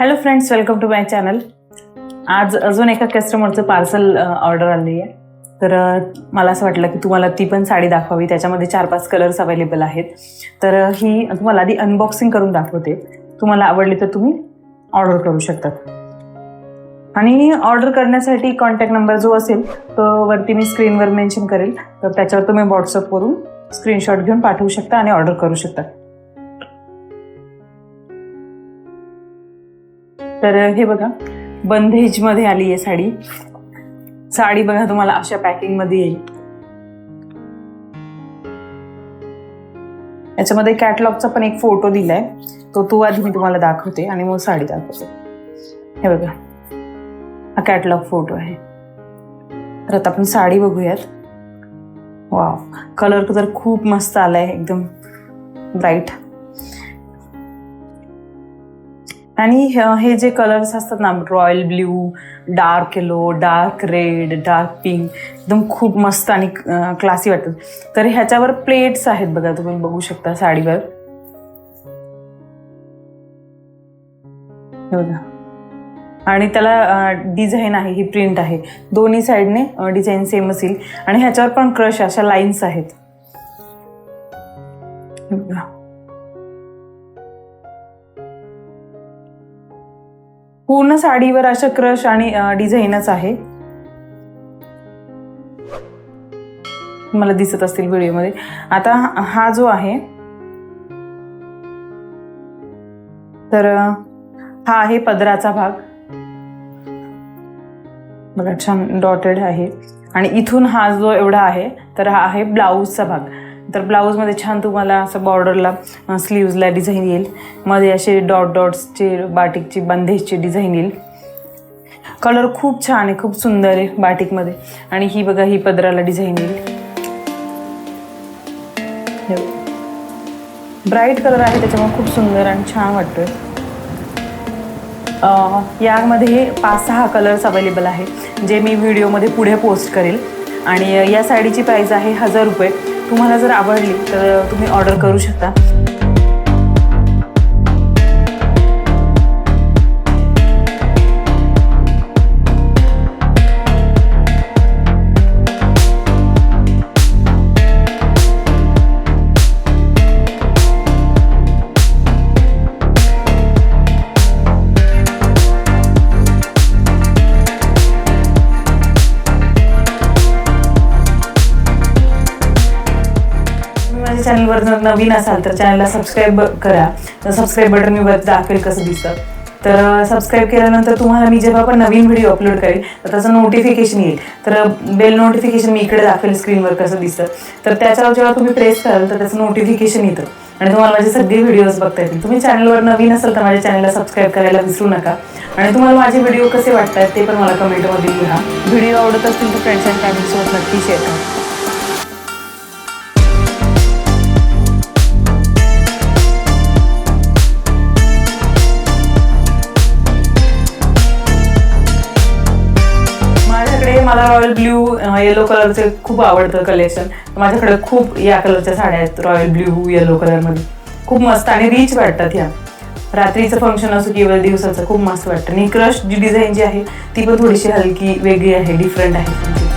Hello friends welcome to my channel आज अजून एका कस्टमरचं पार्सल ऑर्डर आली आहे तर मला असं वाटलं की तुम्हाला ती पण साडी दाखवावी. त्याच्यामध्ये चार पाच कलर्स अवेलेबल आहेत. तर ही तुम्हाला आधी अनबॉक्सिंग करून दाखवते. तुम्हाला आवडली तर तुम्ही ऑर्डर करू शकतात. आणि ऑर्डर करण्यासाठी कॉन्टॅक्ट नंबर जो असेल तो वरती मी स्क्रीनवर मेन्शन करेल. तर त्याच्यावर तुम्ही व्हॉट्सअपवरून स्क्रीनशॉट घेऊन पाठवू शकता आणि ऑर्डर करू शकता. तर हे बघा बंधेजमध्ये आली आहे साडी. साडी बघा तुम्हाला अशा पॅकिंगमध्ये येईल. याच्यामध्ये कॅटलॉगचा पण एक फोटो दिलाय. तो तू आधी मी तुम्हाला दाखवते आणि मग साडी दाखवते. हे बघा हा कॅटलॉग फोटो आहे. तर आता आपण साडी बघूयात. वाव कलर तर खूप मस्त आलाय एकदम ब्राईट. आणि हे जे कलर्स असतात ना royal blue dark yellow dark red dark pink एकदम खूप मस्त आणि क्लासी वाटतात तर ह्याच्यावर प्लेट्स आहेत बघा तुम्ही बघू शकता साडीवर. बघा. आणि त्याला डिझाईन आहे ही प्रिंट आहे. दोन्ही साईडने डिझाईन सेम असेल. आणि ह्याच्यावर पण क्रश अशा लाईन्स आहेत. पूर्ण साडीवर अशा क्रश आणि डिझाईनच आहे. मला दिसत असतील व्हिडिओमध्ये. आता हा- जो आहे तर हा आहे पदराचा भाग. बघा छान डॉटेड आहे. आणि इथून हा जो एवढा आहे तर हा आहे ब्लाऊजचा भाग. तर ब्लाऊजमध्ये छान तुम्हाला असं बॉर्डरला स्लीव्जला डिझाईन येईल. मध्ये असे डॉट डॉट्सचे बाटिकची बंदेजची डिझाईन येईल. कलर खूप छान आहे खूप सुंदर आहे बाटिकमध्ये आणि ही बघा ही पदराला डिझाईन येईल. ब्राईट कलर आहे त्याच्यामुळे खूप सुंदर आणि छान वाटतोय. यामध्ये पाच सहा कलर्स अवेलेबल आहे जे मी व्हिडिओमध्ये पुढे पोस्ट करेल. आणि या साडीची प्राईस आहे हजार रुपये. तुम्हाला जर आवडली तर तुम्ही ऑर्डर करू शकता. चॅनलवर जर नवीन असाल तर चॅनलला सबस्क्राईब करा. तर सबस्क्राईब बटन मी वर दाखवेल कसं दिसतं. तर सबस्क्राईब केल्यानंतर तुम्हाला मी जेव्हा पण नवीन व्हिडिओ अपलोड करेल तर त्याचं नोटिफिकेशन येईल. तर बेल नोटिफिकेशन मी इकडे दाखवेल स्क्रीनवर कसं दिसतं. तर त्याच्यावर जेव्हा तुम्ही प्रेस कराल तर त्याचं नोटिफिकेशन येतं. आणि तुम्हाला माझे सगळे व्हिडिओज बघता येतील. तुम्ही चॅनलवर नवीन असाल तर माझ्या चॅनलला सबस्क्राईब करायला विसरू नका. आणि तुम्हाला माझे व्हिडिओ कसे वाटतात ते पण मला कमेंटमध्ये लिहा. व्हिडिओ आवडत असतील तर फ्रेंड्स अँड फॅमिलीसोबत नक्की शेअर करा. मला रॉयल ब्ल्यू येलो कलरचे खूप आवडतं कलेक्शन माझ्याकडे खूप या कलरच्या साड्या आहेत रॉयल ब्ल्यू येलो कलरमध्ये खूप मस्त आणि रिच वाटतात ह्या रात्रीचं फंक्शन असो किंवा दिवसाचं खूप मस्त वाटतं. आणि क्रश जी डिझाईन जी आहे ती पण थोडीशी हलकी वेगळी आहे डिफरंट आहे.